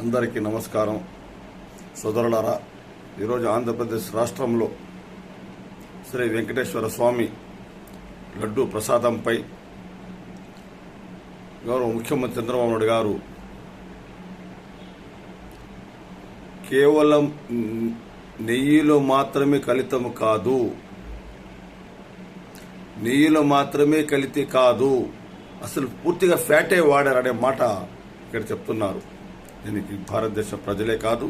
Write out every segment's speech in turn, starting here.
అందరికీ నమస్కారం. సోదరులారా ఈరోజు ఆంధ్రప్రదేశ్ రాష్ట్రంలో శ్రీ వెంకటేశ్వర స్వామి లడ్డు ప్రసాదంపై గౌరవ ముఖ్యమంత్రి చంద్రబాబు నాయుడు గారు కేవలం నెయ్యిలో మాత్రమే కలితము కాదు నెయ్యిలో మాత్రమే కలితి కాదు అసలు పూర్తిగా ఫ్యాటే వాడారనే మాట ఇక్కడ చెప్తున్నారు. దీనికి భారతదేశ ప్రజలే కాదు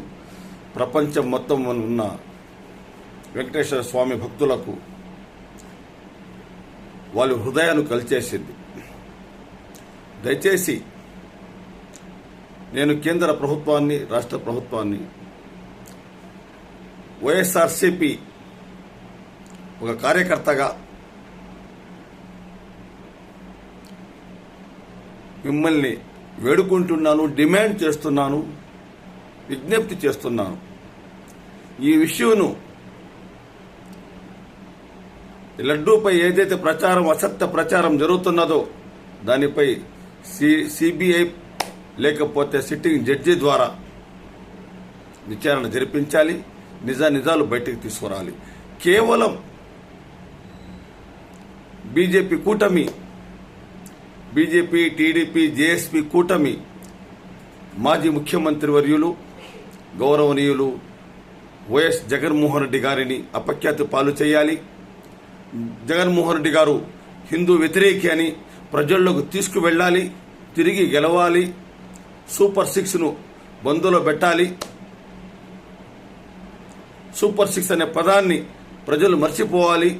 ప్రపంచం మొత్తం ఉన్న వెంకటేశ్వర స్వామి భక్తులకు వాళ్ళు హృదయాన్ని కలిచేసింది. దయచేసి నేను కేంద్ర ప్రభుత్వాన్ని రాష్ట్ర ప్రభుత్వాన్ని వైఎస్ఆర్సిపి ఒక కార్యకర్తగా మిమ్మల్ని వేడుకుంటున్నాను డిమాండ్ చేస్తున్నాను విజ్ఞప్తి చేస్తున్నాను. ఈ విషయంను లడ్డూపై ఏదైతే ప్రచారం అసత్య ప్రచారం జరుగుతున్నదో దానిపై సి సిబిఐ లేకపోతే సిట్టింగ్ జడ్జి ద్వారా విచారణ జరిపించాలి నిజా నిజాలు బయటకు తీసుకురావాలి కేవలం బీజేపీ కూటమి బీజేపీ టీడీపీ జేఎస్పీ కూటమి మాజీ ముఖ్యమంత్రి వర్యులు గౌరవనీయులు వైఎస్ జగన్మోహన్ రెడ్డి గారిని అపఖ్యాతి పాలు చేయాలి. జగన్మోహన్ రెడ్డి గారు హిందూ వ్యతిరేకి అని ప్రజల్లోకి తీసుకువెళ్ళాలి తిరిగి గెలవాలి సూపర్ సిక్స్ను బంధులో పెట్టాలి. సూపర్ సిక్స్ అనే పదాన్ని ప్రజలు మర్చిపోవాలి.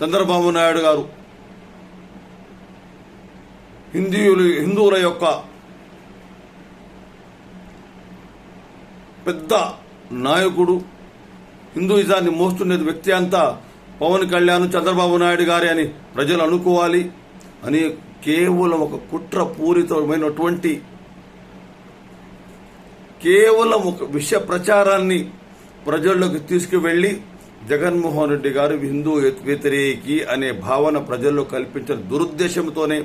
చంద్రబాబు నాయుడు గారు హిందీయులు హిందువుల యొక్క పెద్ద నాయకుడు హిందూయిజాన్ని మోస్తున్న వ్యక్తి అంతా పవన్ కళ్యాణ్ చంద్రబాబు నాయుడు గారి అని ప్రజలు అనుకోవాలి అని కేవలం ఒక కుట్ర పూరితమైనటువంటి కేవలం ఒక విష ప్రచారాన్ని ప్రజల్లోకి తీసుకువెళ్ళి జగన్మోహన్ రెడ్డి గారు హిందూ వ్యతిరేకి అనే భావన ప్రజల్లో కల్పించిన దురుద్దేశంతోనే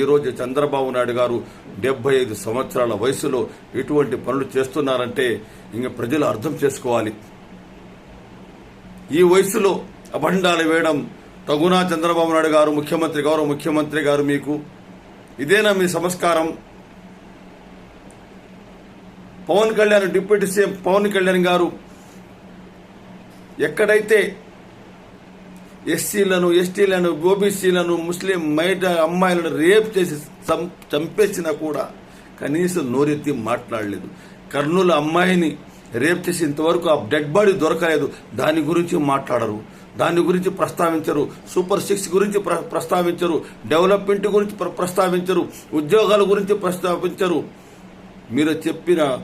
ఈరోజు చంద్రబాబు నాయుడు గారు డెబ్బై ఐదు సంవత్సరాల వయసులో ఎటువంటి పనులు చేస్తున్నారంటే ఇంక ప్రజలు అర్థం చేసుకోవాలి. ఈ వయసులో అభండాలు వేయడం తగునా చంద్రబాబు నాయుడు గారు ముఖ్యమంత్రి గారు ముఖ్యమంత్రి గారు మీకు. ఇదేనా మీ సంస్కారం? పవన్ కళ్యాణ్ డిప్యూటీ సీఎం పవన్ కళ్యాణ్ గారు ఎక్కడైతే ఎస్సీలను ఎస్టీలను ఓబీసీలను ముస్లిం మైట అమ్మాయిలను రేప్ చేసి చం- చంపేసినా కూడా కనీసం నోరెత్తి మాట్లాడలేదు. కర్నూలు అమ్మాయిని రేప్ చేసి ఇంతవరకు ఆ డెడ్ బాడీ దొరకలేదు. దాని గురించి మాట్లాడరు. దాని గురించి ప్రస్తావించరు. సూపర్ సిక్స్ గురించి ప్ర- ప్రస్తావించరు. డెవలప్మెంట్ గురించి ప్ర- ప్రస్తావించరు. ఉద్యోగాల గురించి ప్రస్తావించరు. మీరు చెప్పిన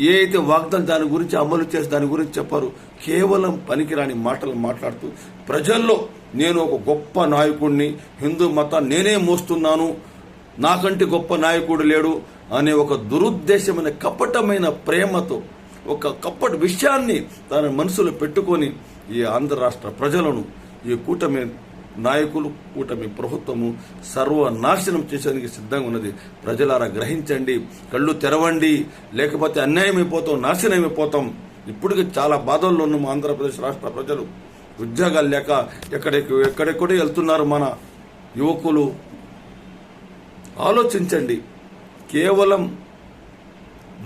ఏ అయితే వాగ్దానం దాని గురించి అమలు చేసి దాని గురించి చెప్పారు కేవలం పనికిరాని మాటలు మాట్లాడుతూ ప్రజల్లో నేను ఒక గొప్ప నాయకుడిని హిందూ మతాన్ని నేనే మోస్తున్నాను నాకంటే గొప్ప నాయకుడు లేడు అనే ఒక దురుద్దేశమైన కపటమైన ప్రేమతో ఒక కప్పటి విషయాన్ని తన మనసులో పెట్టుకొని ఈ ఆంధ్ర రాష్ట్ర ప్రజలను ఈ కూటమి నాయకులు కూటమి ప్రభుత్వము సర్వనాశనం చేసేందుకు సిద్ధంగా ఉన్నది. ప్రజలారా గ్రహించండి కళ్ళు తెరవండి. లేకపోతే అన్యాయమైపోతాం నాశనమైపోతాం. నాశనం అయిపోతాం ఇప్పటికి చాలా బాధల్లో ఉన్నాం ఆంధ్రప్రదేశ్ రాష్ట్ర ప్రజలు. ఉద్యోగాలు లేక ఎక్కడెక్క ఎక్కడెక్కడో వెళ్తున్నారు మన యువకులు. ఆలోచించండి. కేవలం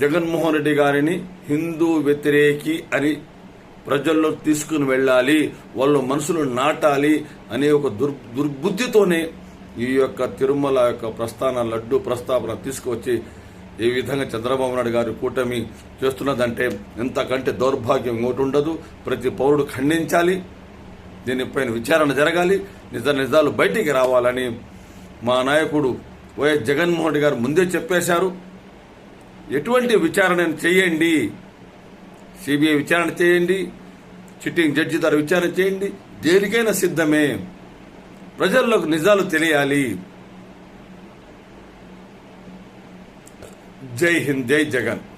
జగన్మోహన్ రెడ్డి గారిని హిందూ వ్యతిరేకి అని ప్రజల్లో తీసుకుని వెళ్ళాలి వాళ్ళ మనసులు నాటాలి అనే ఒక దుర్ దుర్బుద్ధితోనే ఈ యొక్క తిరుమల యొక్క ప్రస్థాన లడ్డు ప్రస్తావన తీసుకువచ్చి ఈ విధంగా చంద్రబాబు నాయుడు గారి కూటమి చేస్తున్నదంటే ఎంతకంటే దౌర్భాగ్యం ఇంకోటి ఉండదు ప్రతి పౌరుడు ఖండించాలి. దీనిపైన విచారణ జరగాలి. నిజ నిజాలు బయటికి రావాలని మా నాయకుడు వైఎస్ జగన్మోహన్ రెడ్డి గారు ముందే చెప్పేశారు. ఎటువంటి విచారణ చేయండి. సిబిఐ విచారణ చేయండి సిట్టింగ్ జడ్జి ద్వారా విచారణ చేయండి. దేనికైనా సిద్ధమే. ప్రజల్లోకి నిజాలు తెలియాలి. జై హింద్ జై జగన్.